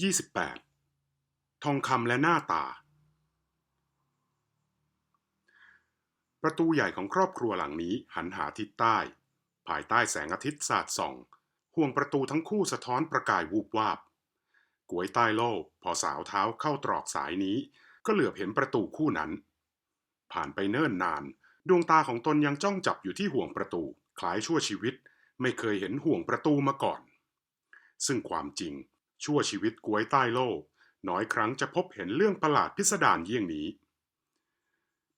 28 ทองคำและหน้าตา ประตูใหญ่ของครอบครัวหลังนี้หันหาทิศใต้ ภายใต้แสงอาทิตย์สาดส่อง ห่วงประตูทั้งคู่สะท้อนประกายวูบวาบกวยใต้โลกพอสาวเท้าเข้าตรอกสายนี้ ก็เหลือบเห็นประตูคู่นั้น ผ่านไปเนิ่นนาน ดวงตาของตนยังจ้องจับอยู่ที่ห่วงประตู คล้ายชั่วชีวิต ไม่เคยเห็นห่วงประตูมาก่อน ซึ่งความจริง ชั่วชีวิตกวยใต้โลก น้อยครั้งจะพบเห็นเรื่องประหลาดพิสดารเยี่ยงนี้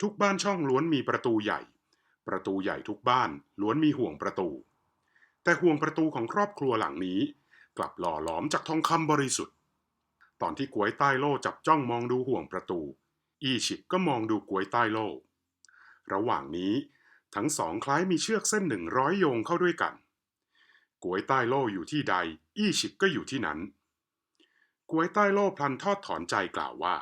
ทุกบ้านช่องล้วนมีประตูใหญ่ ประตูใหญ่ทุกบ้านล้วนมีห่วงประตู แต่ห่วงประตูของครอบครัวหลังนี้ กลับหล่อหลอมจากทองคำบริสุทธิ์ ตอนที่กวยใต้โลจับจ้องมองดูห่วงประตู อีชิกก็มองดูกวยใต้โลระหว่างนี้ทั้งสองคล้ายมีเชือกเส้นหนึ่งร้อยโยงเข้าด้วยกันกวยใต้โล่อยู่ที่ใด อี้ฉิกก็อยู่ที่นั้น กวยใต้โล่พลันทอดถอนใจกล่าวว่า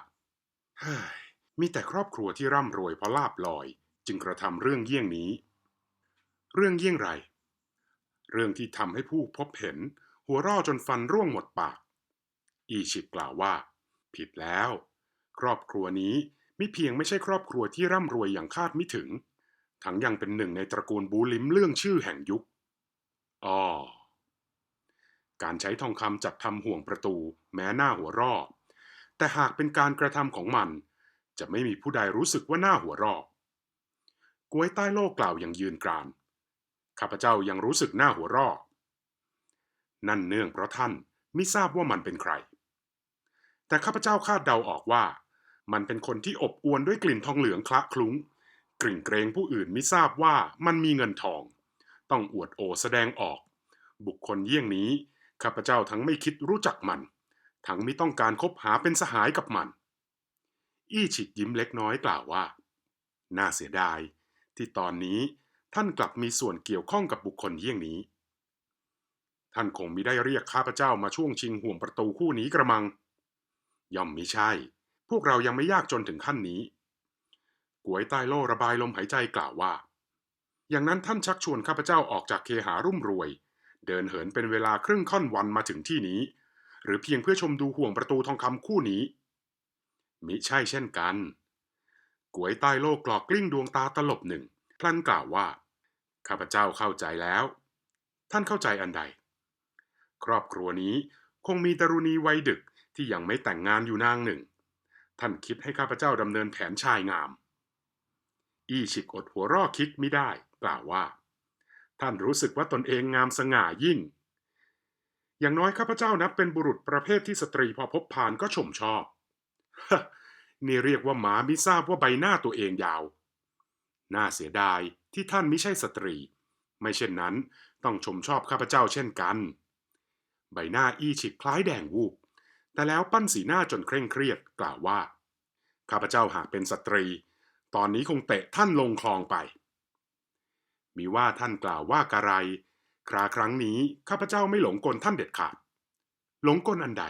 ฮ้ยมีแต่ครอบครัวที่ร่ำรวยเพราะลาบลอย จึงกระทำเรื่องเยี่ยงนี้ เรื่องเยี่ยงไร เรื่องที่ทำให้ผู้พบเห็น หัวร่อจนฟันร่วงหมดปาก อีชิกกล่าวว่า ผิดแล้ว ครอบครัวนี้มิเพียงไม่ใช่ครอบครัวที่ร่ำรวยอย่างคาดไม่ถึง ทั้งยังเป็นหนึ่งในตระกูลบูลิมเรื่องชื่อแห่งยุค การใช้ทองคำจัดทำห่วงประตู แม้หน้าหัวรอแต่หากเป็นการกระทำของมัน จะไม่มีผู้ใดรู้สึกว่าหน้าหัวรอกวยใต้โลกกล่าวอย่างยืนกราน ข้าพเจ้ายังรู้สึกหน้าหัวรอนั่นเนื่องเพราะท่านไม่ทราบว่ามันเป็นใคร แต่ข้าพเจ้าคาดเดาออกว่า มันเป็นคนที่อบอวลด้วยกลิ่นทองเหลืองคละคลุ้ง กลิ่นเกรงผู้อื่นไม่ทราบว่ามันมีเงินทอง ต้องอวดโอแสดงออก บุคคลเยี่ยงนี้ ข้าพเจ้าทั้งไม่คิดรู้จักมัน ทั้งไม่ต้องการคบหาเป็นสหายกับมัน อี้ฉิดยิ้มเล็กน้อยกล่าวว่า น่าเสียดาย ที่ตอนนี้ท่านกลับมีส่วนเกี่ยวข้องกับบุคคลเยี่ยงนี้ ท่านคงมิได้เรียกข้าพเจ้ามาช่วงชิงห่วงประตูคู่นี้กระมัง ย่อมมิใช่ พวกเรายังไม่ยากจนถึงขั้นนี้กวยใต้โล่ระบายลมหายใจกล่าวว่า อย่างนั้นท่านชักชวนข้าพเจ้าออกจากเคหารุ่มรวย เดินเหินเป็นเวลาครึ่งค่อนวันมาถึงที่นี้ หรือเพียงเพื่อชมดูห่วงประตูทองคำคู่นี้ มิใช่เช่นกัน กวยใต้โลกกรอกกลิ้งดวงตาตลบหนึ่ง พลันกล่าวว่า ข้าพเจ้าเข้าใจแล้ว ท่านเข้าใจอันใด ครอบครัวนี้คงมีตรุณีวัยดึกที่ยังไม่แต่งงานอยู่นางหนึ่ง ท่านคิดให้ข้าพเจ้าดำเนินแผนชายงาม อีฉิกอดหัวรอคิดไม่ได้ กล่าวว่า ท่านรู้สึกว่าตนเองงามสง่ายิ่ง อย่างน้อยข้าพเจ้านับเป็นบุรุษประเภทที่สตรีพอพบผ่านก็ชมชอบ นี่เรียกว่าหมามิทราบว่าใบหน้าตัวเองยาว น่าเสียดายที่ท่านไม่ใช่สตรี ไม่เช่นนั้นต้องชมชอบข้าพเจ้าเช่นกัน ใบหน้าอี้ฉิกคล้ายแดงวูบ แต่แล้วปั้นสีหน้าจนเคร่งเครียดกล่าวว่า ข้าพเจ้าหากเป็นสตรี ตอนนี้คงเตะท่านลงคลองไป มีว่าท่านกล่าวว่ากะไร คราครั้งนี้ข้าพเจ้าไม่หลงกลท่านเด็ดขาด หลงกลอันใด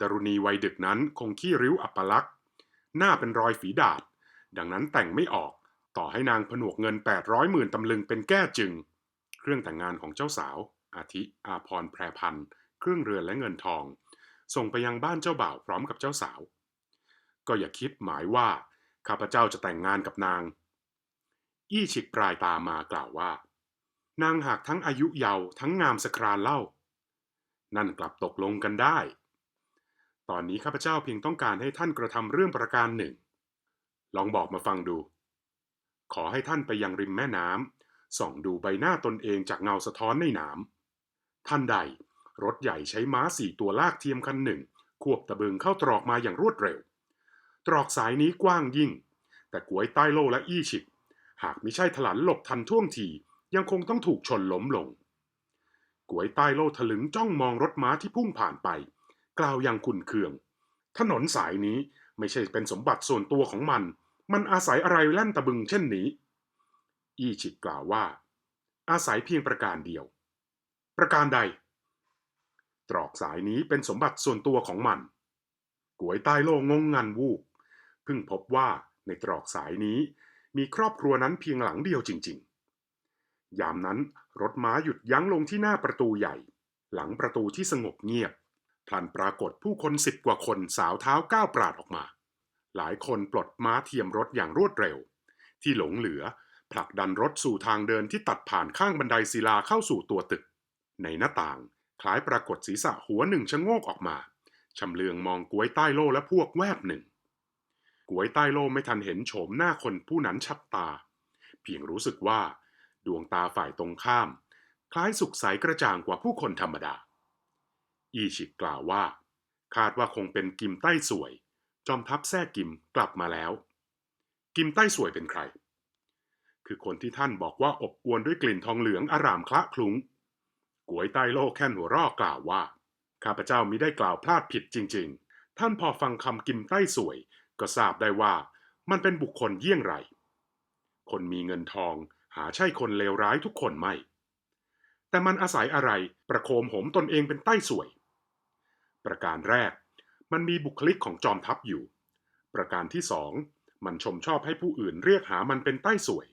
ดารุณีวัยดึกนั้นคงขี้ริ้วอัปลักษณ์ หน้าเป็นรอยฝีดาษดังนั้นแต่งไม่ออก ต่อให้นางผนวกเงิน 800หมื่นตำลึงเป็นแก้จึง เครื่องแต่งงานของเจ้าสาว อาทิอาพรแพรพันธ์เครื่องเรือนและเงินทอง ส่งไปยังบ้านเจ้าบ่าวพร้อมกับเจ้าสาว ก็อย่าคิดหมายว่าข้าพเจ้าจะแต่งงานกับนาง อี้ฉิกปลายตามากล่าวว่า นางหากทั้งอายุเยาว์ทั้งงามสครานเล่า นั่นกลับตกลงกันได้ ตอนนี้ข้าพเจ้าเพียงต้องการให้ท่านกระทำเรื่องประการหนึ่ง ลองบอกมาฟังดู ขอให้ท่านไปยังริมแม่น้ำส่องดูใบหน้าตนเองจากเงาสะท้อนในน้ำท่านใดรถใหญ่ใช้ม้าสี่ตัวลากเทียมคันหนึ่ง ควบตะเบิงเข้าตรอกมาอย่างรวดเร็ว ตรอกสายนี้กว้างยิ่ง แต่กวยใต้โลและอี้ฉิก หากมิใช่ถลันหลบทันท่วงทียังคงต้องถูกชนล้มลงกวยใต้โล่ถลึงจ้องมองรถม้าที่พุ่งผ่านไป กล่าวอย่างขุนเคือง ถนนสายนี้ไม่ใช่เป็นสมบัติส่วนตัวของมัน มันอาศัยอะไรแล่นตะบึงเช่นนี้ อีชิกกล่าวว่า อาศัยเพียงประการเดียว ประการใด ตรอกสายนี้เป็นสมบัติส่วนตัวของมันกวยใต้โลงงงันวูบเพิ่งพบว่าในตรอกสายนี้ มีครอบครัวนั้นเพียงหลังเดียวจริง ๆ ยามนั้นรถม้าหยุดยั้งลงที่หน้าประตูใหญ่ หลังประตูที่สงบเงียบพลันปรากฏผู้คนสิบกว่าคนสาวเท้าก้าวปราดออกมา หลายคนปลดม้าเทียมรถอย่างรวดเร็ว ที่หลงเหลือผลักดันรถสู่ทางเดินที่ตัดผ่านข้างบันไดศิลาเข้าสู่ตัวตึก ในหน้าต่างคล้ายปรากฏศีรษะหัวหนึ่งชะโงกออกมาชำเลืองมองกล้วยใต้โลและพวกแวบหนึ่ง กวยใต้โลไม่ทันเห็นโฉมหน้าคนผู้นั้นชัดตา เพียงรู้สึกว่า ดวงตาฝ่ายตรงข้าม คล้ายสุกใสกระจ่างกว่าผู้คนธรรมดา อีชิกกล่าวว่า คาดว่าคงเป็นกิมใต้สวย จอมทัพแท้กิมกลับมาแล้ว กิมใต้สวยเป็นใคร คือคนที่ท่านบอกว่าอบอวนด้วยกลิ่นทองเหลืองอารามคละคลุ้งกวยใต้โลแค่นหัวรอกกล่าวว่าข้าพเจ้ามิได้กล่าวพลาดผิดจริง ๆ ท่านพอฟังคำกิมใต้สวย ก็ทราบได้ว่ามันเป็นบุคคลเยี่ยงไร คนมีเงินทองหาใช่คนเลวร้ายทุกคนไม่ แต่มันอาศัยอะไรประโคมโหมตนเองเป็นใต้สวย ประการแรก มันมีบุคลิกของจอมทัพอยู่ ประการที่สองมันชมชอบให้ผู้อื่นเรียกหามันเป็นใต้สวย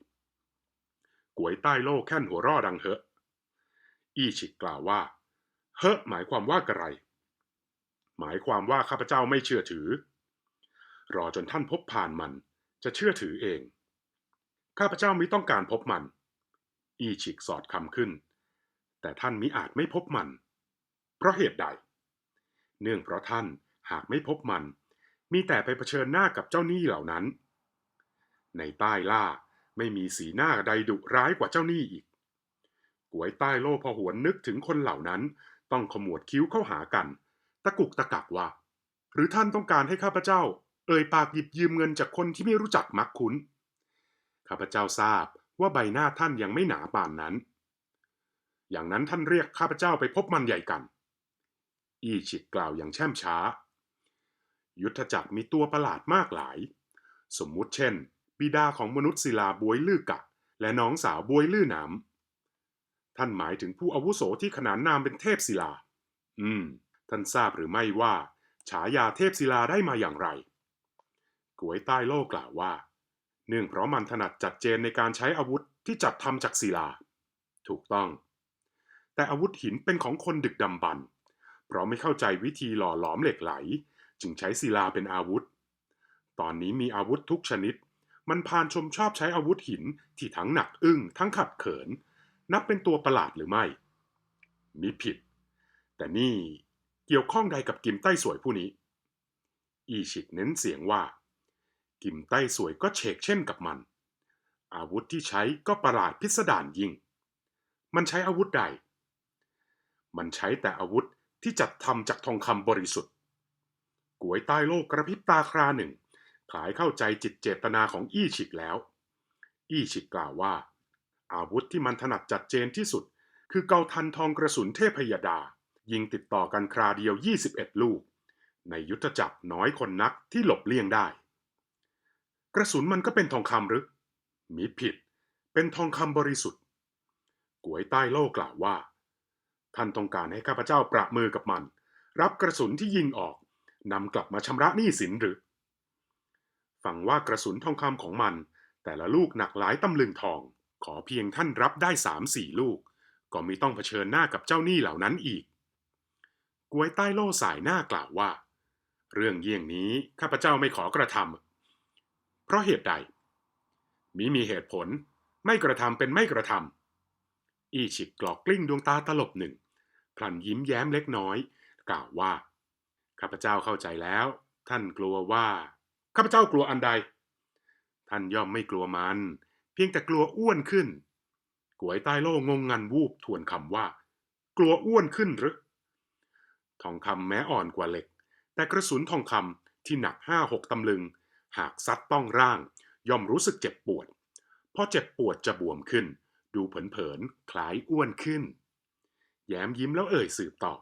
กวยใต้โลแค่นหัวร่อดังเฮะอีชิกกล่าวว่าเฮะหมายความว่ากระไร หมายความว่าข้าพเจ้าไม่เชื่อถือ รอจนท่านพบผ่านมัน จะเชื่อถือเอง ข้าพเจ้ามิต้องการพบมัน อีชิกสอดคำขึ้น แต่ท่านมิอาจไม่พบมัน เพราะเหตุใด เนื่องเพราะท่านหากไม่พบมัน มีแต่ไปเผชิญหน้ากับเจ้าหนี้เหล่านั้น ในใต้ล่าไม่มีสีหน้าใดดุร้ายกว่าเจ้าหนี้อีกกวยใต้โลพอหวนนึกถึงคนเหล่านั้น ต้องขมวดคิ้วเข้าหากัน ตะกุกตะกักว่า หรือท่านต้องการให้ข้าพเจ้า เอ่ยปากหยิบยืมเงินจากคนที่ไม่รู้จักมักคุ้น ข้าพเจ้าทราบว่าใบหน้าท่านยังไม่หนาป่านนั้น อย่างนั้นท่านเรียกข้าพเจ้าไปพบมันใหญ่กัน อีฉิกกล่าวอย่างแช่มช้า ยุทธจักรมีตัวประหลาดมากหลาย สมมุติเช่น บิดาของมนุษย์ศิลาบวยลื่อกะ และน้องสาวบวยลื่อน้ำท่านหมายถึงผู้อาวุโสที่ขนานนามเป็นเทพศิลา อืม ท่านทราบหรือไม่ว่า ฉายาเทพศิลาได้มาอย่างไร กวยใต้โลกกล่าวว่า เนื่องเพราะมันถนัดจัดเจนในการใช้อาวุธที่จัดทำจากศิลา ถูกต้อง แต่อาวุธหินเป็นของคนดึกดำบรรพ์เพราะไม่เข้าใจวิธีหล่อหลอมเหล็กไหล จึงใช้ศิลาเป็นอาวุธ ตอนนี้มีอาวุธทุกชนิด มันพานชมชอบใช้อาวุธหินที่ทั้งหนักอึ้งทั้งขัดเขิน นับเป็นตัวประหลาดหรือไม่มิผิด แต่นี่เกี่ยวข้องใดกับกิมใต้สวยผู้นี้ อีชิกเน้นเสียงว่า กิมใต้สวยก็เฉกเช่นกับมัน อาวุธที่ใช้ก็ประหลาดพิสดารยิ่ง มันใช้อาวุธใด มันใช้แต่อาวุธที่จัดทำจากทองคำบริสุทธิ์กวยใต้โลกกระพริบตาคราหนึ่งคล้ายเข้าใจจิตเจตนาของอี้ฉิกแล้ว อี้ฉิกกล่าวว่า อาวุธที่มันถนัดจัดเจนที่สุด คือเกาทันทองกระสุนเทพยดา ยิงติดต่อกันคราเดียว 21 ลูก ในยุทธจักรน้อยคนนักที่หลบเลี่ยงได้ กระสุนมันก็เป็นทองคำหรือ มีผิด เป็นทองคำบริสุทธิ์กวยใต้โลกกล่าวว่า ท่านต้องการให้ข้าพเจ้าประมือกับมัน รับกระสุนที่ยิงออกนำกลับมาชำระหนี้สินหรือ ฟังว่ากระสุนทองคำของมัน แต่ละลูกหนักหลายตำลึงทอง ขอเพียงท่านรับได้สามสี่ลูก ก็ม่ต้องเผชิญหน้ากับเจ้าหนี้เหล่านั้นอีกกวยใต้โล่สายหน้ากล่าวว่า เรื่องเยี่ยงนี้ข้าพเจ้าไม่ขอกระทำ เพราะเหตุใดมีมีเหตุผลไม่กระทำเป็นไม่กระทำอีฉิกกรอกกลิ้งดวงตาตลบหนึ่งพลันยิ้มแย้มเล็กน้อย กล่าวว่า ข้าพเจ้าเข้าใจแล้ว ท่านกลัวว่า ข้าพเจ้ากลัวอันใด ท่านย่อมไม่กลัวมัน เพียงแต่กลัวอ้วนขึ้นกวยใต้โล่งงงันวูบทวนคำว่า กลัวอ้วนขึ้นหรือทองคำแม้อ่อนกว่าเหล็ก แต่กระสุนทองคำที่หนักห้าหกตำลึง หากซัดต้องร่าง ย่อมรู้สึกเจ็บปวดพอเจ็บปวดจะบวมขึ้น ดูเผินๆคล้ายอ้วนขึ้น แย้มยิ้มแล้วเอ่ยสืบต่อ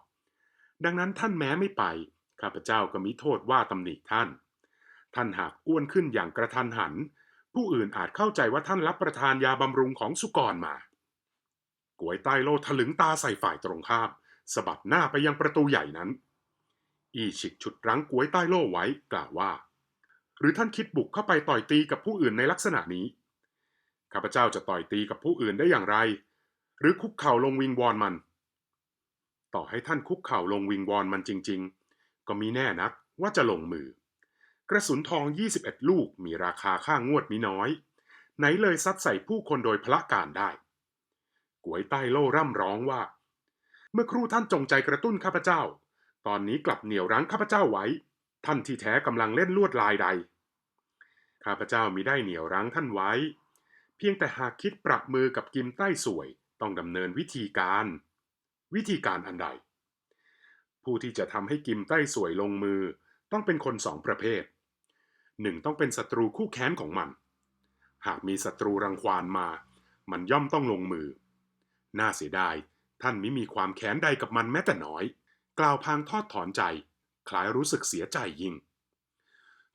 ดังนั้นท่านแม้ไม่ไป ข้าพเจ้าก็มิโทษว่าตำหนิท่าน ท่านหากอ้วนขึ้นอย่างกระทันหัน ผู้อื่นอาจเข้าใจว่าท่านรับประทานยาบำรุงของสุกรมากวยใต้โลถลึงตาใส่ฝ่ายตรงข้ามสะบัดหน้าไปยังประตูใหญ่นั้น อีฉิกฉุดรั้งกวยใต้โลไว้กล่าวว่า หรือท่านคิดบุกเข้าไปต่อยตีกับผู้อื่นในลักษณะนี้ ข้าพเจ้าจะต่อยตีกับผู้อื่นได้อย่างไร หรือคุกเข่าลงวิงวอนมัน ต่อให้ท่านคุกเข่าลงวิงวอนมันจริง ๆ ก็มีแน่นักว่าจะลงมือ กระสุนทอง 21 ลูกมีราคาค่างวดมิน้อย ไหนเลยซัดใส่ผู้คนโดยพละการได้กวยใต้โล่ร่ำร้องว่า เมื่อครู่ท่านจงใจกระตุ้นข้าพเจ้า ตอนนี้กลับเหนี่ยวรั้งข้าพเจ้าไว้ ท่านที่แท้กำลังเล่นลวดลายใด ข้าพเจ้ามิได้เหนี่ยวรั้งท่านไว้ เพียงแต่หากคิดปรับมือกับกิมใต้สวยต้องดำเนินวิธีการ วิธีการอันใด ผู้ที่จะทำให้กิมใต้สวยลงมือต้องเป็นคนสองประเภทหนึ่งต้องเป็นศัตรูคู่แค้นของมัน หากมีศัตรูรังควานมา มันย่อมต้องลงมือ น่าเสียดายท่านมิมีความแค้นใดกับมันแม้แต่น้อย กล่าวพางทอดถอนใจ คล้ายรู้สึกเสียใจยิ่ง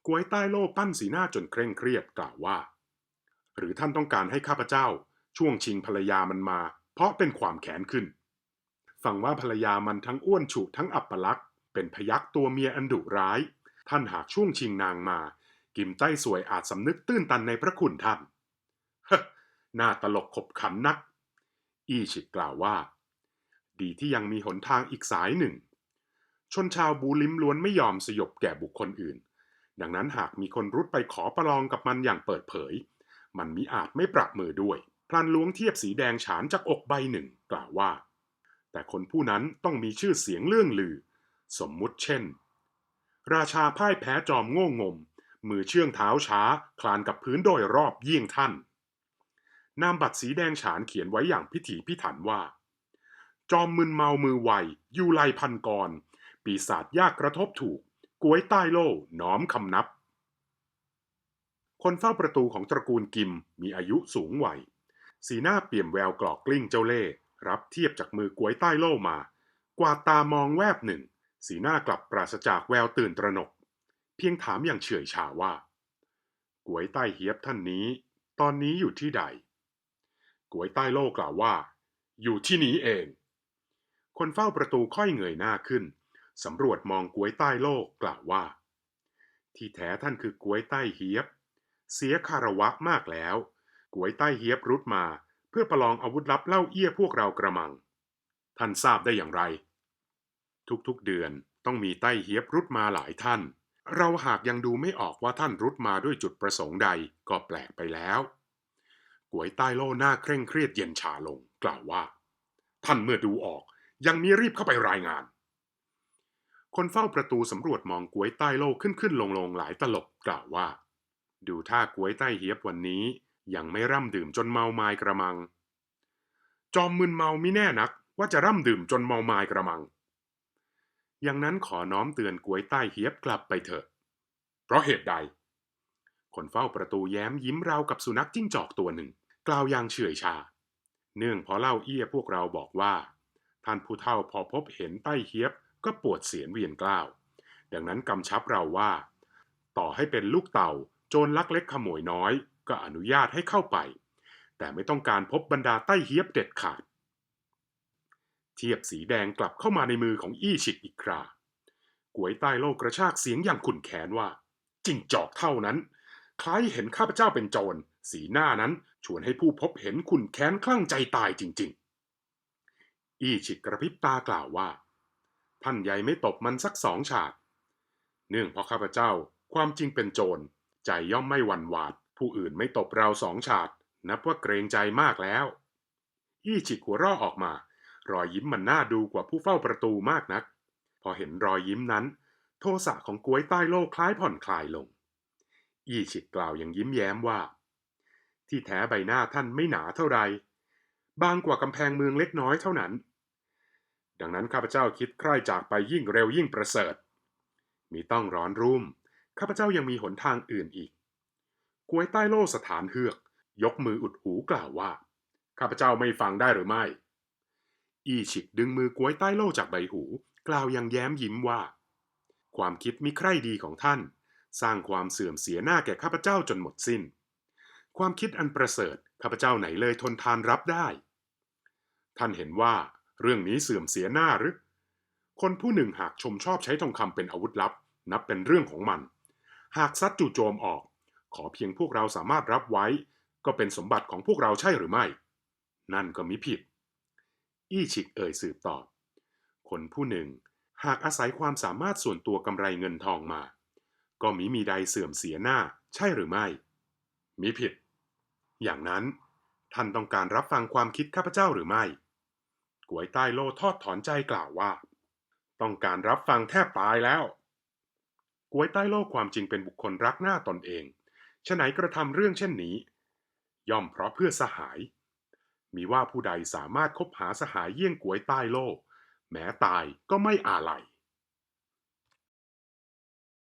กวยใต้โล่ปั้นสีหน้าจนเคร่งเครียดกล่าวว่า หรือท่านต้องการให้ข้าพเจ้า ช่วงชิงภรรยามันมา เพราะเป็นความแค้นขึ้น ฟังว่าภรรยามันทั้งอ้วนฉุทั้งอับปลักษณ์เป็นพยักตัวเมียอันดุร้าย ท่านหากช่วงชิงนางมา กิมใต้สวยอาจสำนึกตื้นตันในพระคุณท่านฮะน่าตลกขบขันนัก อีชิกกล่าวว่า ดีที่ยังมีหนทางอีกสายหนึ่ง ชนชาวบูลิมล้วนไม่ยอมสยบแก่บุคคลอื่น ดังนั้นหากมีคนรุดไปขอประลองกับมันอย่างเปิดเผย มันมิอาจไม่ปรับมือด้วย พลันล้วงเทียบสีแดงฉานจากอกใบหนึ่ง กล่าวว่า แต่คนผู้นั้นต้องมีชื่อเสียงเลื่องลือ สมมุติเช่น ราชาพ่ายแพ้จอมโง่งม มือเชื่องเท้าช้า คลานกับพื้นโดยรอบเยี่ยงท่าน นามบัตรสีแดงฉานเขียนไว้อย่างพิถีพิถันว่า จอมมึนเมามือไวยูไลพันกร ปีศาจยากกระทบถูกกวยใต้โล่น้อมคำนับ คนเฝ้าประตูของตระกูลกิมมีอายุสูงวัย สีหน้าเปี่ยมแววกรอกกลิ้งเจ้าเล่รับเทียบจากมือกวยใต้โล่มา กวาดตามองแวบหนึ่ง สีหน้ากลับปราศจากแววตื่นตระหนก เพียงถามอย่างเฉื่อยชาว่า กวยใต้เฮียบท่านนี้ ตอนนี้อยู่ที่ใด กวยใต้โล่กล่าวว่า อยู่ที่นี้เอง คนเฝ้าประตูค่อยเงยหน้าขึ้น สำรวจมองกวยใต้โลกกล่าวว่า ที่แท้ท่านคือกวยใต้เฮียบ เสียคารวะมากแล้วกวยใต้เฮียบรุดมาเพื่อประลองอาวุธลับเล่าเอี้ยพวกเรากระมัง ท่านทราบได้อย่างไร ทุกๆเดือนต้องมีใต้เฮียบรุดมาหลายท่าน เราหากยังดูไม่ออกว่าท่านรุดมาด้วยจุดประสงค์ใดก็แปลกไปแล้วกวยใต้โล่หน้าเคร่งเครียดเย็นชาลง กล่าวว่า ท่านเมื่อดูออกยังมีรีบเข้าไปรายงาน คนเฝ้าประตูสำรวจมองกวยใต้โลกขึ้นขึ้นลงลงหลายตลบกล่าวว่า ดูท่ากวยใต้เฮียบวันนี้ยังไม่ร่ำดื่มจนเมาไมายกระมัง จอมมึนเมามิแน่นัก ว่าจะร่ำดื่มจนเมาไมายกระมัง อย่างนั้นขอน้อมเตือนกวยใต้เฮียบกลับไปเถอะ เพราะเหตุใด คนเฝ้าประตูแย้มยิ้มราวกับสุนัขจิ้งจอกตัวหนึ่ง กล่าวอย่างเฉื่อยชา เนื่องเพราะเล่าเอี้ยพวกเราบอกว่า ท่านผู้เฒ่าพอพบเห็นใต้เฮียบ ก็ปวดเสียนเวียนกล้าว ดังนั้นกำชับเราว่า ต่อให้เป็นลูกเต่าโจรลักเล็กขโมยน้อย ก็อนุญาตให้เข้าไป แต่ไม่ต้องการพบบรรดาใต้เฮียบเด็ดขาด เทียบสีแดงกลับเข้ามาในมือของอี้ฉิกอีกครากวยใต้โลกกระชากเสียงอย่างขุ่นแค้นว่าจิงจอกเท่านั้น คล้ายเห็นข้าพเจ้าเป็นโจร สีหน้านั้นชวนให้ผู้พบเห็นขุ่นแค้นคลั่งใจตายจริง ๆ อี้ฉิกกระพริบตากล่าวว่า ท่านใหญ่ไม่ตบมันสักสองฉาด เนื่องเพราะข้าพเจ้าความจริงเป็นโจร ใจย่อมไม่หวั่นหวาด ผู้อื่นไม่ตบเราสองฉาด นับว่าเกรงใจมากแล้ว อี้ฉิกหัวราะออกมา รอยยิ้มมันน่าดูกว่าผู้เฝ้าประตูมากนัก พอเห็นรอยยิ้มนั้น โทสะของกวยใต้โลกคล้ายผ่อนคลายลง อี้ฉิกกล่าวอย่างยิ้มแย้มว่า ที่แท้ใบหน้าท่านไม่หนาเท่าไรบางกว่ากำแพงเมืองเล็กน้อยเท่านั้น ดังนั้นข้าพเจ้าคิดใคร่จากไปยิ่งเร็วยิ่งประเสริฐ มีต้องร้อนรุ่ม ข้าพเจ้ายังมีหนทางอื่นอีกกวยใต้โลสถานเฮือก ยกมืออุดหูกล่าวว่า ข้าพเจ้าไม่ฟังได้หรือไม่ อีฉิกดึงมือกวยใต้โลจากใบหู กล่าวย่างแย้มยิ้มว่า ความคิดมิใคร่ดีของท่าน สร้างความเสื่อมเสียหน้าแก่ข้าพเจ้าจนหมดสิ้น ความคิดอันประเสริฐข้าพเจ้าไหนเลยทนทานรับได้ ท่านเห็นว่า เรื่องนี้เสื่อมเสียหน้าหรือ คนผู้หนึ่งหากชมชอบใช้ทองคำเป็นอาวุธลับ นับเป็นเรื่องของมัน หากซัดจู่โจมออก ขอเพียงพวกเราสามารถรับไว้ ก็เป็นสมบัติของพวกเราใช่หรือไม่ นั่นก็มิผิด อี้ฉิกเอ่ยสืบตอบคนผู้หนึ่งหากอาศัยความสามารถส่วนตัวกำไรเงินทองมา ก็มิมีใดเสื่อมเสียหน้า ใช่หรือไม่มิผิด อย่างนั้น ท่านต้องการรับฟังความคิดข้าพเจ้าหรือไม่ กวยใต้โลทอดถอนใจกล่าวว่า ต้องการรับฟังแทบตายแล้วกวยใต้โลความจริงเป็นบุคคลรักหน้าตนเองฉะไหนกระทำเรื่องเช่นนี้ ย่อมเพราะเพื่อสหาย มีว่าผู้ใดสามารถคบหาสหายเยี่ยงกวยใต้โลกแม้ตายก็ไม่อาลัย